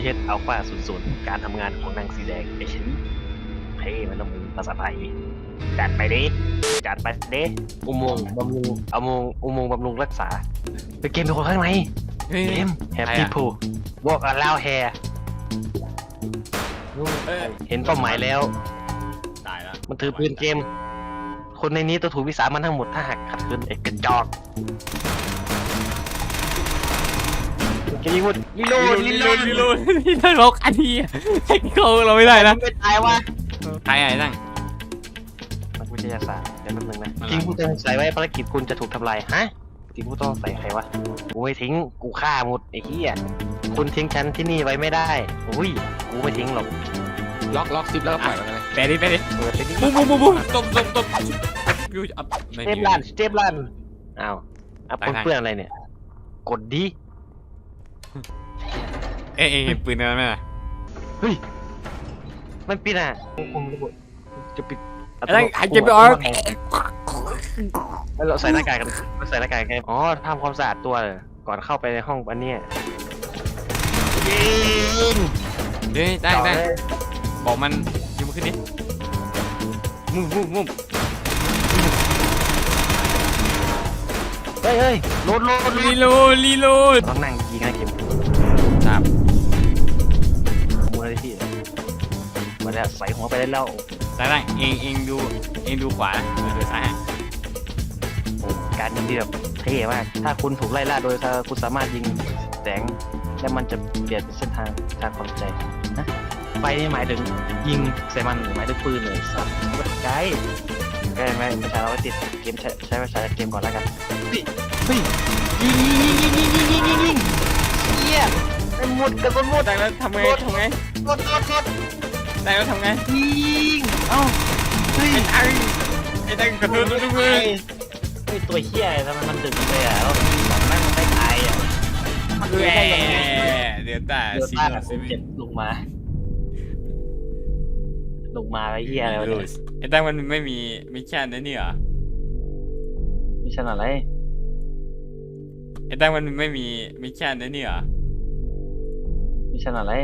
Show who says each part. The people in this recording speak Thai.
Speaker 1: GTS Alpha 00การทำงานของนางสีแดงไอ้ฉันเฮ้ยมันต้องมีภาษาไทยจัดไปดิจัดไปดิอุโมงค์บำรุงอุโมงค์อุโมงค์บำรุงรักษาไปเกมเป็นคนข้างใน
Speaker 2: เฮ้ย
Speaker 1: เกม
Speaker 2: ใคร
Speaker 1: Happy
Speaker 2: อะ
Speaker 1: Pool Walk Around Hair
Speaker 2: เอ้ย
Speaker 1: เห็นเป้าหมายแล้ว
Speaker 2: ตายแล้ว
Speaker 1: มันถือปืนเกม คนในนี้ต้องถูกวิสามันทั้งหมดถ้าหากขัดขืนเอกกระจอก เกมยิงหมดลิโลด
Speaker 2: ลิ
Speaker 1: ลิ
Speaker 2: โล
Speaker 1: โล
Speaker 2: ด
Speaker 1: ด
Speaker 2: ลิโลดนี่นรกอันนี้อะเทคนิคเราไม่ได้นะ
Speaker 1: ไม่ตายวะ
Speaker 2: ใครไอ้ตั้ง
Speaker 1: นักวิทยาศาสตร์เดี๋ยวแป๊บนึงนะ
Speaker 2: อะไร
Speaker 1: ทิ้งผู้ต้องสงสัยไว้ภารกิจคุณจะถูกทำลายฮะทิ้งผู้ต้องสงสัยใครวะกูไม่ทิ้งกูฆ่าหมดไอ้เหี้ยคุณทิ้งฉันที่นี่ไว้ไม่ได้อุ้ยกูไม่ทิ้งหรอก
Speaker 3: ล็อกล็อกซิปแล้วก็ปล่อยมันเลย
Speaker 2: แปะดิแปะดิ
Speaker 1: เปิดไปดิ
Speaker 2: บูมบูมบูมบูมตบตบตบยูอัพไม่
Speaker 1: สเตป
Speaker 2: มี
Speaker 1: ลันสเตปลันอ้าวอะ
Speaker 2: ไปทาง
Speaker 1: เพื่อนๆอะไรเนี่ย กดดิ
Speaker 2: เอ้ยเอ้ยเห็นปืนนั้นไหมล่ะ
Speaker 1: มันปิดอะคงระบบจะปิด
Speaker 2: ไอ้ตั้งหายใจไม่ออก
Speaker 1: แล้วเราใส่หน้ากากกันเราใส่หน้ากากกันอ๋อทำความสะอาดตัวเลยก่อนเข้าไปในห้องอันเนี้ยยิง
Speaker 2: เฮ้ยได้ได้บอกมันยิงมันขึ้นดิมุมมุมมุม
Speaker 1: เฮ้ยเฮ้ยโหลดโหลดโหล
Speaker 2: รี
Speaker 1: ด
Speaker 2: โหลดรีโหลด
Speaker 1: ต้องนั่งยิงนะเกม
Speaker 2: ครับ
Speaker 1: มูลนิธิมาแล้วใส่หัวไปได้แล้ว
Speaker 2: ซ้ายล่างเองเองดูเองดูขวาเออดูซ้ายฮะ
Speaker 1: โอ้การยิงที่แบบเท่มาก ถ้าคุณถูกไล่ล่าโดยถ้าคุณสามารถยิงแสง แล้วมันจะเปลี่ยนเป็นเส้นทางทางความใจนะไฟนี่หมายถึงยิงใส่มันหรือหมายถึงปืนเลยสัตว์วัดไกล ใกล้ไหมประชาเราไว้ติดเกมใช้ใช้ประชาเกมก่อนแล้วกันเฮ้ยเฮ้ยยิงยิงยิงยิงยิงยิงยิงยิงเฮียเป็นหมดกระสุนหมด
Speaker 2: ได้แล้วทำไงทำไง
Speaker 1: กดกดกด
Speaker 2: ได้แล้วทำไง
Speaker 1: ยิงเอ้าเฮ้ย
Speaker 2: ไอ้ไอ้ตั้งกระโดดดูมือ
Speaker 1: เฮ้ยตัวเฮียทำไมมันดึกเลยอะแล้วสองแม่งมันไม่ตายอะมัน
Speaker 2: แห
Speaker 1: เลยได้ยังไง
Speaker 2: เดี๋ยวตา
Speaker 1: เดี๋ยว
Speaker 2: ซี
Speaker 1: ต้า
Speaker 2: โน
Speaker 1: แบบ
Speaker 2: ซี
Speaker 1: เจ็บลงมา ลงมาไอ้เฮียอะไรวะ
Speaker 2: รู
Speaker 1: เนี่ย
Speaker 2: สไอ้ตั้งมันไม่มีมิชชั่นนะนี่เหรอ
Speaker 1: มิชชั่นอะไร
Speaker 2: ไอ้ตั้งมันไม่มีมิชชั่นนะนี่เหรอ
Speaker 1: มิชชั่นอะไร